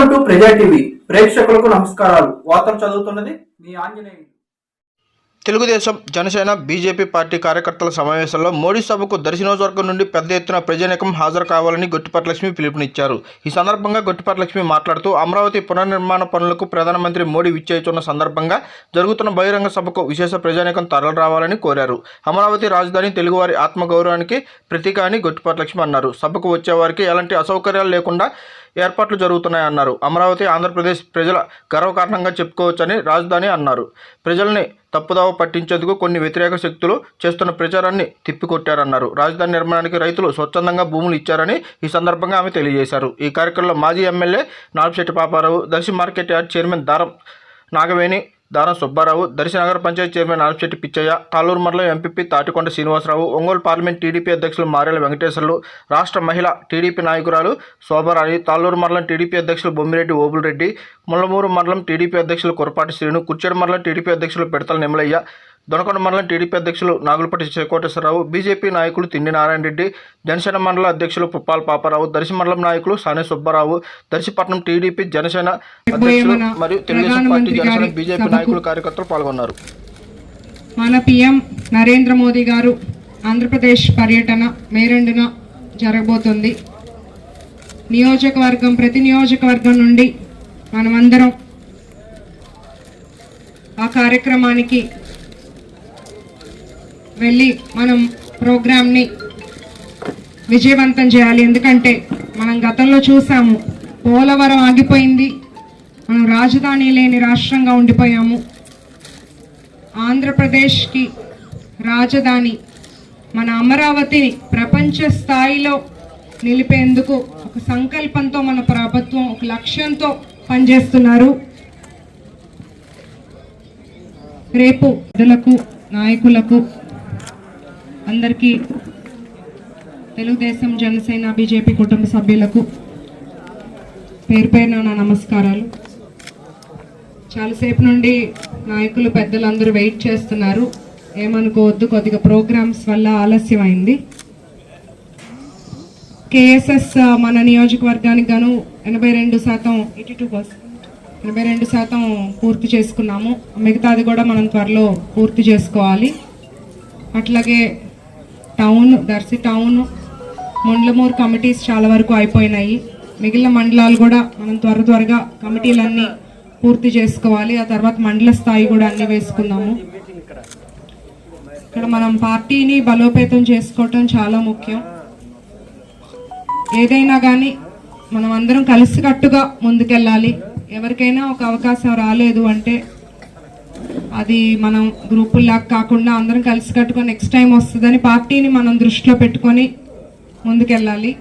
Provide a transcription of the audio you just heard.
Welcome to ప్రజా TV ప్రేక్షకులకు నమస్కారాలు. వార్తలు చదువుతున్నది మీ ఆంజనేయులు. తెలుగుదేశం జనసేన బీజేపీ పార్టీ కార్యకర్తల సమావేశంలో మోడీ సభకు దర్శనోజవర్గం నుండి పెద్ద ఎత్తున ప్రజానీకం హాజరు కావాలని గొట్టిపాటలక్ష్మి పిలుపునిచ్చారు. ఈ సందర్భంగా గొట్టిపాటలక్ష్మి మాట్లాడుతూ అమరావతి పునర్నిర్మాణ పనులకు ప్రధానమంత్రి మోడీ విచ్చేస్తున్న సందర్భంగా జరుగుతున్న బహిరంగ సభకు విశేష ప్రజానీకం తరలి రావాలని కోరారు. అమరావతి రాజధాని తెలుగువారి ఆత్మగౌరవానికి ప్రతీక అని గొట్టిపాటలక్ష్మి అన్నారు. సభకు వచ్చేవారికి ఎలాంటి అసౌకర్యాలు లేకుండా ఏర్పాట్లు జరుగుతున్నాయన్నారు అమరావతి ఆంధ్రప్రదేశ్ ప్రజల గర్వకారణంగా చెప్పుకోవచ్చని రాజధాని అన్నారు. ప్రజల్ని తప్పుదావ పట్టించేందుకు కొన్ని వ్యతిరేక శక్తులు చేస్తున్న ప్రచారాన్ని తిప్పికొట్టారన్నారు. రాజధాని నిర్మాణానికి రైతులు స్వచ్ఛందంగా భూములు ఇచ్చారని ఈ సందర్భంగా ఆమె తెలియజేశారు. ఈ కార్యక్రమంలో మాజీ MLA Nagasetti Paparao Darsi market yard chairman Daram Nagaveni Dara Subbarao Darsanagar panchayat chairman Arpisetti Pichaiah Taluru మండలం MPP Tatikonda Srinivasarao Ongole parliament TDP అధ్యక్షులు మారేల వెంకటేశ్వర్లు రాష్ట్ర మహిళ టీడీపీ నాయకురాలు శోభారాణి తాలూరు మండలం టీడీపీ అధ్యక్షులు బొమ్మిరెడ్డి ఓబులరెడ్డి ముళ్ళమూరు మండలం టీడీపీ అధ్యక్షులు కురపాటి శ్రీను కుర్చేడు మండలం టీడీపీ అధ్యక్షులు పెడతల నిమలయ్య దొనకొండ మండలం టీడీపీ అధ్యక్షులు నాగులపట్టి శ్రీకోటేశ్వరరావు బీజేపీ నాయకులు తిండి నారాయణ రెడ్డి జనసేన మండల అధ్యక్షులు పుప్పాల పాపారావు దర్శి మండలం నాయకులు సానే సుబ్బారావు దర్శిపట్నం టీడీపీ జనసేన అధ్యక్షులు మరియు తెలుగుదేశం పార్టీ జనసేన బీజేపీ నాయకులు కార్యకర్తలు పాల్గొన్నారు. మన పిఎం నరేంద్ర మోదీ గారు ఆంధ్రప్రదేశ్ పర్యటన మే రెండున జరగబోతుంది. నియోజకవర్గం ప్రతి నియోజకవర్గం నుండి మనమందరం ఆ కార్యక్రమానికి వెళ్ళి మనం ప్రోగ్రామ్ని విజయవంతం చేయాలి. ఎందుకంటే మనం గతంలో చూసాము పోలవరం ఆగిపోయింది మనం రాజధాని లేని రాష్ట్రంగా ఉండిపోయాము. ఆంధ్రప్రదేశ్కి రాజధాని మన అమరావతిని ప్రపంచ స్థాయిలో నిలిపేందుకు ఒక సంకల్పంతో మన ప్రభుత్వం ఒక లక్ష్యంతో పనిచేస్తున్నారు. రేపు ప్రజలకు నాయకులకు అందరికీ తెలుగుదేశం జనసేన బీజేపీ కుటుంబ సభ్యులకు పేరు పేరున నా నమస్కారాలు. చాలాసేపు నుండి నాయకులు పెద్దలందరూ వెయిట్ చేస్తున్నారు. ఏమనుకోవద్దు కొద్దిగా ప్రోగ్రామ్స్ వల్ల ఆలస్యం అయింది కేఎస్ఎస్ మన నియోజకవర్గానికి గాను ఎనభై రెండు శాతం ఎయిటీ టూ ఎనభై రెండు శాతం పూర్తి చేసుకున్నాము. మిగతాది కూడా మనం త్వరలో పూర్తి చేసుకోవాలి. అట్లాగే town Darsi town Mundlamuru committees చాలా వరకు అయిపోయినాయి. మిగిలిన మండలాలు కూడా మనం త్వర త్వరగా కమిటీలన్నీ పూర్తి చేసుకోవాలి. ఆ తర్వాత మండల స్థాయి కూడా అన్ని వేసుకుందాము. ఇక్కడ మనం పార్టీని బలోపేతం చేసుకోవటం చాలా ముఖ్యం. ఏదైనా కానీ మనం అందరం కలిసికట్టుగా ముందుకెళ్ళాలి. ఎవరికైనా ఒక అవకాశం రాలేదు అంటే అది మనం గ్రూపుల్లాగా కాకుండా అందరం కలిసి కట్టుకొని నెక్స్ట్ టైం వస్తుందని పార్టీని మనం దృష్టిలో పెట్టుకొని ముందుకెళ్ళాలి.